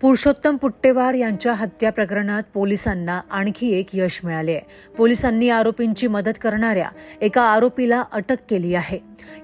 पुरुषोत्तम पुट्टेवार यांच्या हत्या प्रकरणात पोलिसांना आणखी एक यश मिळाले. आहे पोलिसांनी आरोपींची मदत करणाऱ्या एका आरोपीला अटक केली आहे.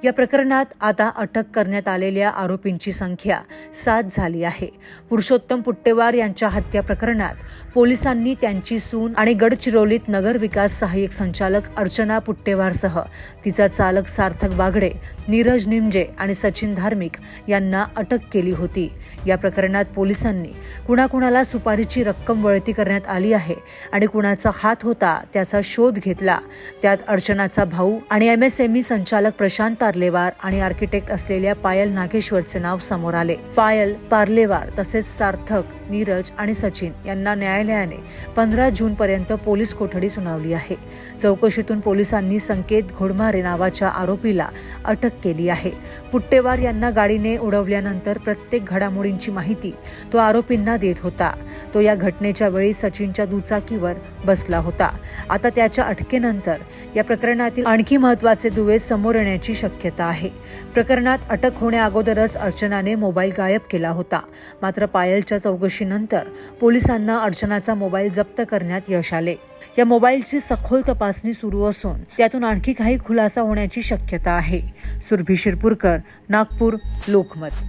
या प्रकरणात आता अटक करण्यात आलेल्या आरोपींची संख्या सात झाली आहे. पुरुषोत्तम पुट्टेवार यांच्या हत्या प्रकरणात पोलिसांनी त्यांची सून आणि गडचिरोलीत नगर विकास सहाय्यक संचालक अर्चना पुट्टेवारसह तिचा चालक सार्थक बागडे नीरज निमजे आणि सचिन धार्मिक यांना अटक केली होती. या प्रकरणात पोलिसांनी कुणाकुणाला सुपारीची रक्कम वळती करण्यात आली आहे आणि कुणाचा हात होता त्याचा शोध घेतला. त्यात अर्चनाचा भाऊ आणि एम एस एम ई संचालक प्रशांत पार्लेवार आणि आर्किटेक्ट असलेल्या पायल नागेश्वरचे नाव समोर आले. पायल पार्लेवार तसेच सार्थक नीरज आणि सचिन यांना न्यायालयाने पंधरा जून पर्यंत पोलीस कोठडी सुनावली आहे. चौकशीतून पोलिसांनी संकेत घोडमारे नावाच्या आरोपीला अटक केली आहे. पुट्टेवार यांना गाडीने उडवल्यानंतर प्रत्येक घडामोडींची माहिती तो आरोपींना देत होता. तो या घटनेच्या वेळी सचिनच्या दुचाकीवर बसला होता. आता त्याच्या अटकेनंतर या प्रकरणातील आणखी महत्त्वाचे दुवे समोर येण्याची शक्यता आहे. प्रकरणात अटक होण्या अगोदरच अर्चनाने मोबाईल गायब केला होता. मात्र पायलच्या चौकशी चौकशीनंतर पोलिसांना अर्चनाचा मोबाईल जप्त करण्यात यश आले. या मोबाईलची सखोल तपासणी सुरू असून त्यातून आणखी काही खुलासा होण्याची शक्यता आहे. सुरभी शिरपूरकर नागपूर लोकमत.